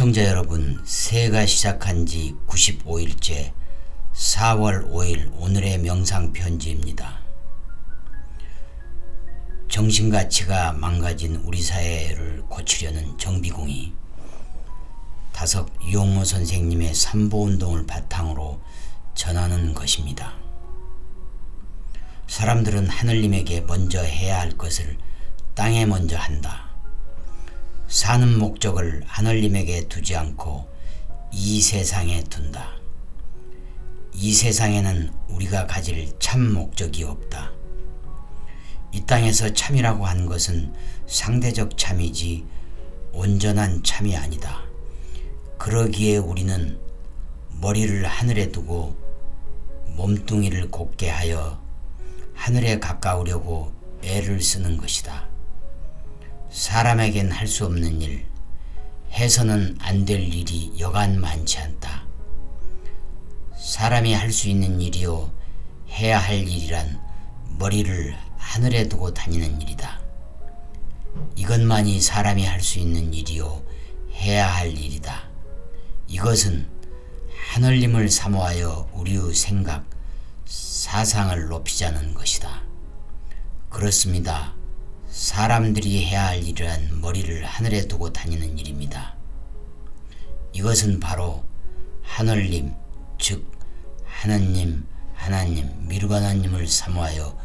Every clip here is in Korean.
시청자 여러분, 새해가 시작한 지 95일째 4월 5일 오늘의 명상 편지입니다. 정신가치가 망가진 우리 사회를 고치려는 정비공이 다석 유용모 선생님의 삼보운동을 바탕으로 전하는 것입니다. 사람들은 하늘님에게 먼저 해야 할 것을 땅에 먼저 한다. 사는 목적을 하늘님에게 두지 않고 이 세상에 둔다. 이 세상에는 우리가 가질 참 목적이 없다. 이 땅에서 참이라고 하는 것은 상대적 참이지 온전한 참이 아니다. 그러기에 우리는 머리를 하늘에 두고 몸뚱이를 곧게 하여 하늘에 가까우려고 애를 쓰는 것이다. 사람에겐 할 수 없는 일, 해서는 안 될 일이 여간 많지 않다. 사람이 할 수 있는 일이요, 해야 할 일이란 머리를 하늘에 두고 다니는 일이다. 이것만이 사람이 할 수 있는 일이요, 해야 할 일이다. 이것은 하늘님을 사모하여 우리의 생각, 사상을 높이자는 것이다. 그렇습니다. 사람들이 해야 할 일이란 머리를 하늘에 두고 다니는 일입니다. 이것은 바로 하늘님, 즉 하나님, 하나님, 미르바나님을 사모하여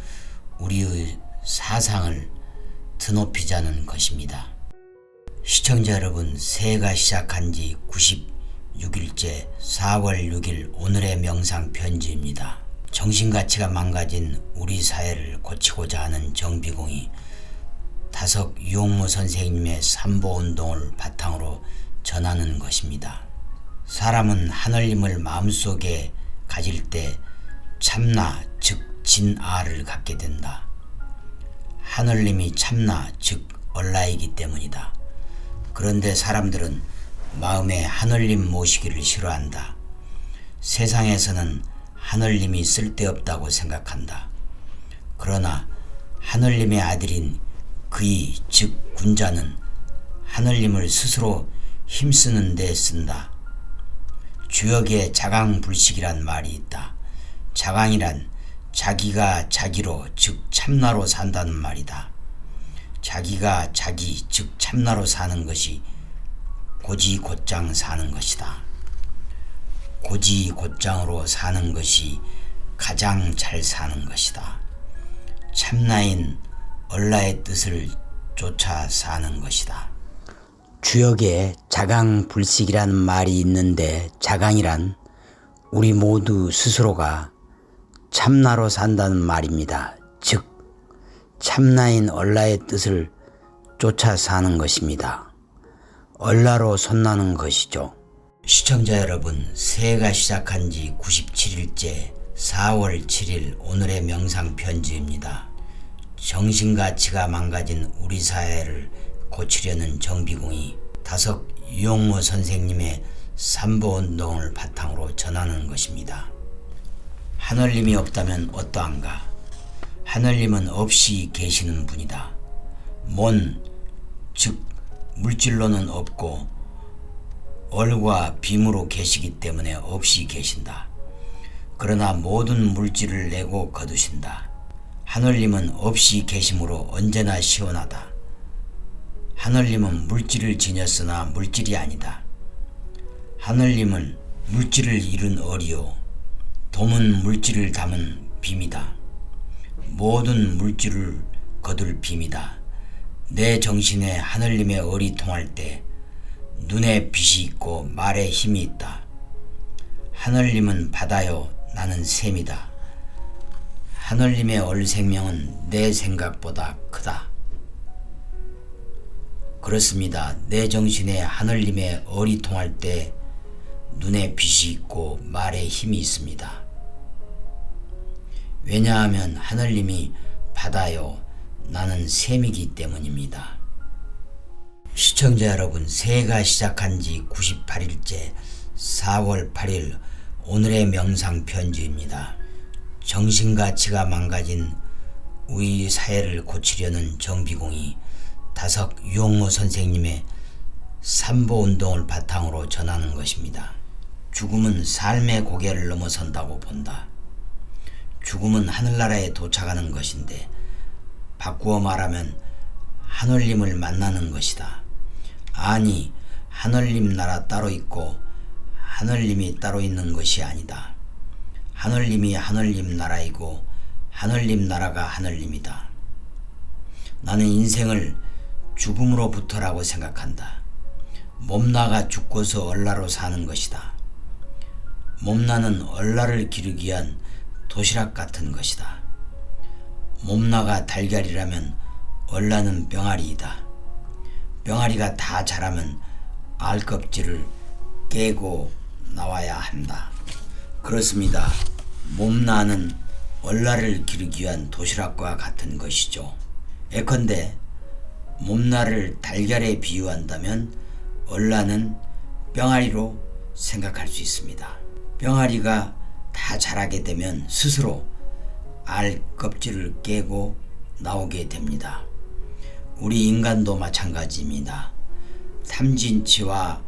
우리의 사상을 드높이자는 것입니다. 시청자 여러분, 새해가 시작한 지 96일째 4월 6일 오늘의 명상 편지입니다. 정신가치가 망가진 우리 사회를 고치고자 하는 정비공이 다석 유용모 선생님의 삼보운동을 바탕으로 전하는 것입니다. 사람은 하늘님을 마음속에 가질 때 참나 즉 진아를 갖게 된다. 하늘님이 참나 즉 얼라이기 때문이다. 그런데 사람들은 마음에 하늘님 모시기를 싫어한다. 세상에서는 하늘님이 쓸데없다고 생각한다. 그러나 하늘님의 아들인 그이 즉 군자는 하늘님을 스스로 힘쓰는 데 쓴다. 주역에 자강불식이란 말이 있다. 자강이란 자기가 자기로 즉 참나로 산다는 말이다. 자기가 자기 즉 참나로 사는 것이 고지곧장 사는 것이다. 고지곧장으로 사는 것이 가장 잘 사는 것이다. 참나인 얼라의 뜻을 쫓아 사는 것이다. 주역에 자강불식이라는 말이 있는데 자강이란 우리 모두 스스로가 참나로 산다는 말입니다. 즉 참나인 얼라의 뜻을 쫓아 사는 것입니다. 얼라로 손나는 것이죠. 시청자 여러분, 새해가 시작한 지 97일째 4월 7일 오늘의 명상 편지입니다. 정신가치가 망가진 우리 사회를 고치려는 정비공이 다석 유용모 선생님의 삼보운동을 바탕으로 전하는 것입니다. 하늘님이 없다면 어떠한가? 하늘님은 없이 계시는 분이다. 몬, 즉 물질로는 없고 얼과 빔으로 계시기 때문에 없이 계신다. 그러나 모든 물질을 내고 거두신다. 하늘님은 없이 계심으로 언제나 시원하다. 하늘님은 물질을 지녔으나 물질이 아니다. 하늘님은 물질을 잃은 어리요. 돔은 물질을 담은 빔이다. 모든 물질을 거둘 빔이다. 내 정신에 하늘님의 얼이 통할 때 눈에 빛이 있고 말에 힘이 있다. 하늘님은 바다요 나는 샘이다. 하늘님의 얼 생명은 내 생각보다 크다. 그렇습니다. 내 정신에 하늘님의 얼이 통할 때 눈에 빛이 있고 말에 힘이 있습니다. 왜냐하면 하늘님이 바다요 나는 샘이기 때문입니다. 시청자 여러분, 새해가 시작한 지 98일째 4월 8일 오늘의 명상 편지입니다. 정신가치가 망가진 우리 사회를 고치려는 정비공이 다석 유홍모 선생님의 삼보 운동을 바탕으로 전하는 것입니다. 죽음은 삶의 고개를 넘어선다고 본다. 죽음은 하늘나라에 도착하는 것인데 바꾸어 말하면 하늘님을 만나는 것이다. 아니 하늘님 나라 따로 있고 하늘님이 따로 있는 것이 아니다. 하늘님이 하늘님 나라이고 하늘님 나라가 하늘님이다. 나는 인생을 죽음으로부터라고 생각한다. 몸나가 죽고서 얼라로 사는 것이다. 몸나는 얼라를 기르기 위한 도시락 같은 것이다. 몸나가 달걀이라면 얼라는 병아리이다. 병아리가 다 자라면 알껍질을 깨고 나와야 한다. 그렇습니다. 몸나는 얼라를 기르기 위한 도시락과 같은 것이죠. 예컨대 몸나를 달걀에 비유한다면 얼라는 병아리로 생각할 수 있습니다. 병아리가 다 자라게 되면 스스로 알 껍질을 깨고 나오게 됩니다. 우리 인간도 마찬가지입니다. 탐진치와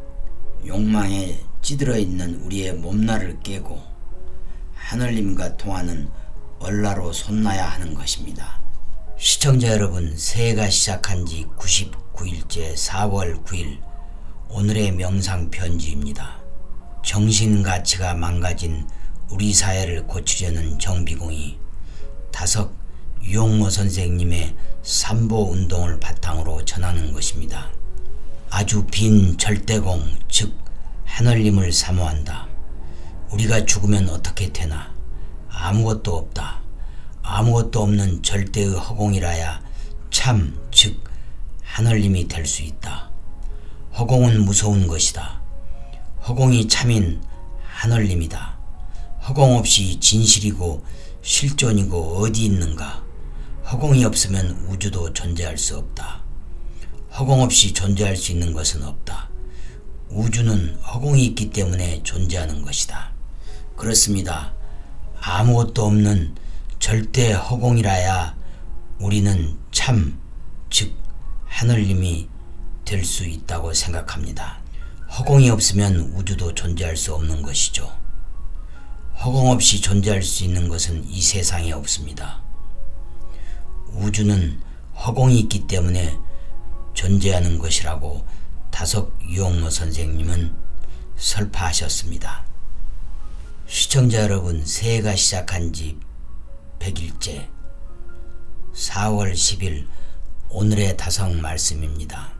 욕망에 찌들어 있는 우리의 몸날을 깨고 하늘님과 통하는 얼라로 손나야 하는 것입니다. 시청자 여러분, 새해가 시작한 지 99일째 4월 9일 오늘의 명상 편지입니다. 정신 가치가 망가진 우리 사회를 고치려는 정비공이 다섯 유용모 선생님의 삼보 운동을 바탕으로 전하는 것입니다. 아주 빈 절대공, 즉 하늘님을 사모한다. 우리가 죽으면 어떻게 되나? 아무것도 없다. 아무것도 없는 절대의 허공이라야 참, 즉 하늘님이 될 수 있다. 허공은 무서운 것이다. 허공이 참인 하늘님이다. 허공 없이 진실이고 실존이고 어디 있는가? 허공이 없으면 우주도 존재할 수 없다. 허공 없이 존재할 수 있는 것은 없다. 우주는 허공이 있기 때문에 존재하는 것이다. 그렇습니다. 아무것도 없는 절대 허공이라야 우리는 참, 즉, 하늘님이 될 수 있다고 생각합니다. 허공이 없으면 우주도 존재할 수 없는 것이죠. 허공 없이 존재할 수 있는 것은 이 세상에 없습니다. 우주는 허공이 있기 때문에 존재하는 것이라고 다석 유용모 선생님은 설파하셨습니다. 시청자 여러분, 새해가 시작한 지 100일째 4월 10일 오늘의 다성 말씀입니다.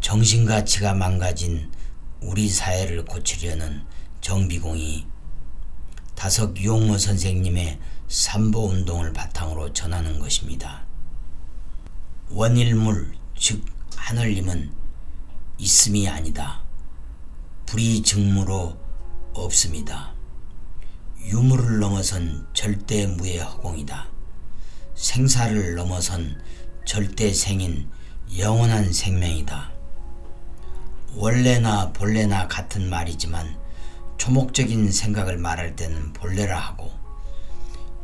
정신가치가 망가진 우리 사회를 고치려는 정비공이 다석 유용모 선생님의 삼보 운동을 바탕으로 전하는 것입니다. 원일물, 즉 하늘님은 있음이 아니다. 불이 증무로 없습니다. 유무를 넘어선 절대무의 허공이다. 생사를 넘어선 절대 생인 영원한 생명이다. 원래나 본래나 같은 말이지만 초목적인 생각을 말할 때는 본래라 하고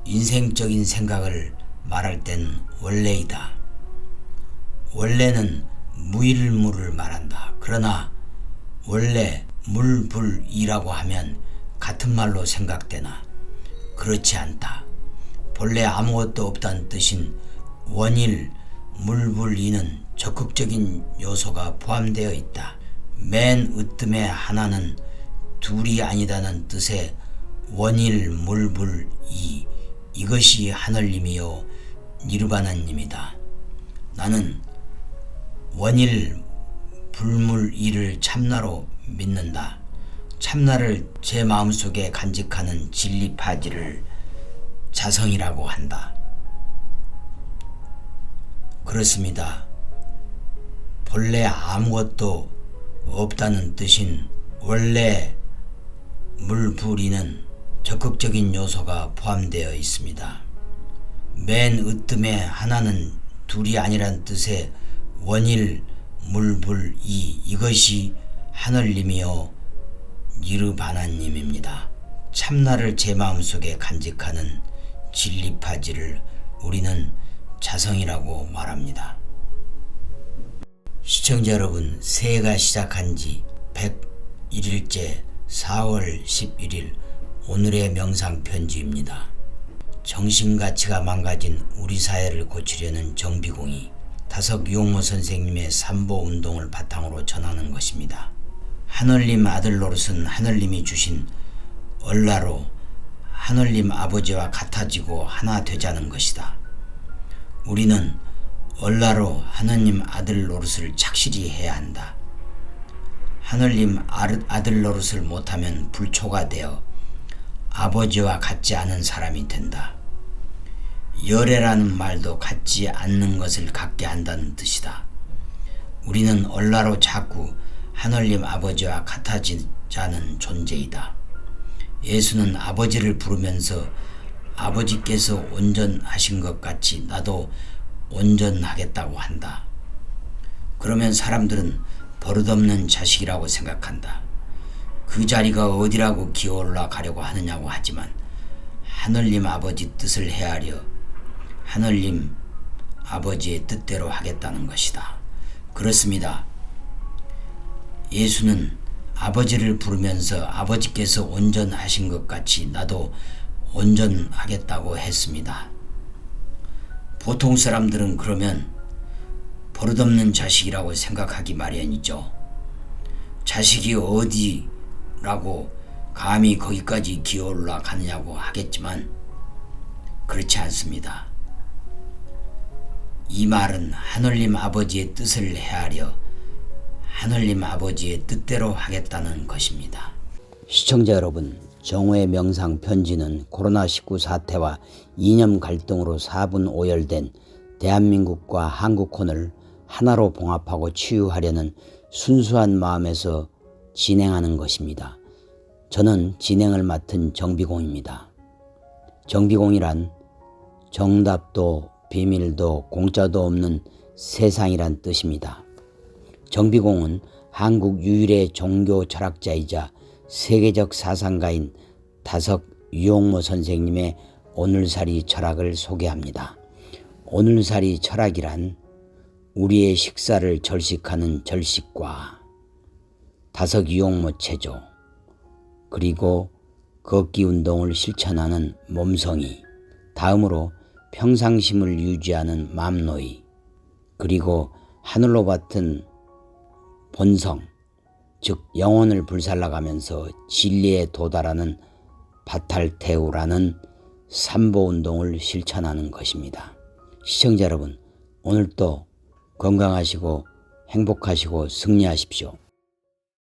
인생적인 생각을 말할 때는 원래이다. 원래는 무일무를 말한다. 그러나 원래 물불이라고 하면 같은 말로 생각되나 그렇지 않다. 본래 아무것도 없다는 뜻인 원일 물불이는 적극적인 요소가 포함되어 있다. 맨 으뜸에 하나는 둘이 아니다는 뜻의 원일 물불 이 이것이 하늘님이요 니르바나님이다. 나는 원일 불물 이를 참나로 믿는다. 참나를 제 마음속에 간직하는 진리 파지를 자성이라고 한다. 그렇습니다. 본래 아무것도 없다는 뜻인 원래 물불이는 적극적인 요소가 포함되어 있습니다. 맨 으뜸에 하나는 둘이 아니란 뜻의 원일 물불이 이것이 하늘님이요 니르바나님입니다. 참나를 제 마음속에 간직하는 진리파지를 우리는 자성이라고 말합니다. 시청자 여러분, 새해가 시작한 지 101일째 4월 11일 오늘의 명상 편지입니다. 정신가치가 망가진 우리 사회를 고치려는 정비공이 다석 유홍모 선생님의 삼보 운동을 바탕으로 전하는 것입니다. 하늘님 아들 노릇은 하늘님이 주신 얼라로 하늘님 아버지와 같아지고 하나 되자는 것이다. 우리는 얼라로 하느님 아들 노릇을 착실히 해야 한다. 하늘님 아- 아들 노릇을 못하면 불초가 되어 아버지와 같지 않은 사람이 된다. 열애라는 말도 갖지 않는 것을 갖게 한다는 뜻이다. 우리는 얼라로 자꾸 하늘님 아버지와 같아지 자는 존재이다. 예수는 아버지를 부르면서 아버지께서 온전하신 것 같이 나도 온전하겠다고 한다. 그러면 사람들은 버릇없는 자식이라고 생각한다. 그 자리가 어디라고 기어올라 가려고 하느냐고 하지만 하늘님 아버지 뜻을 헤아려 하늘님 아버지의 뜻대로 하겠다는 것이다. 그렇습니다. 예수는 아버지를 부르면서 아버지께서 온전하신 것 같이 나도 온전하겠다고 했습니다. 보통 사람들은 그러면 버릇없는 자식이라고 생각하기 마련이죠. 자식이 어디라고 감히 거기까지 기어올라 가느냐고 하겠지만 그렇지 않습니다. 이 말은 하늘님 아버지의 뜻을 헤아려 하늘님 아버지의 뜻대로 하겠다는 것입니다. 시청자 여러분, 정오의 명상 편지는 코로나19 사태와 이념 갈등으로 사분 오열된 대한민국과 한국혼을 하나로 봉합하고 치유하려는 순수한 마음에서 진행하는 것입니다. 저는 진행을 맡은 정비공입니다. 정비공이란 정답도 비밀도 공짜도 없는 세상이란 뜻입니다. 정비공은 한국 유일의 종교 철학자이자 세계적 사상가인 다석 유홍모 선생님의 오늘살이 철학을 소개합니다. 오늘살이 철학이란 우리의 식사를 절식하는 절식과 다석 유홍모 체조 그리고 걷기 운동을 실천하는 몸성이 다음으로 평상심을 유지하는 맘노이 그리고 하늘로 같은 본성 즉 영혼을 불살라가면서 진리에 도달하는 바탈테우라는 삼보 운동을 실천하는 것입니다. 시청자 여러분, 오늘도 건강하시고 행복하시고 승리하십시오.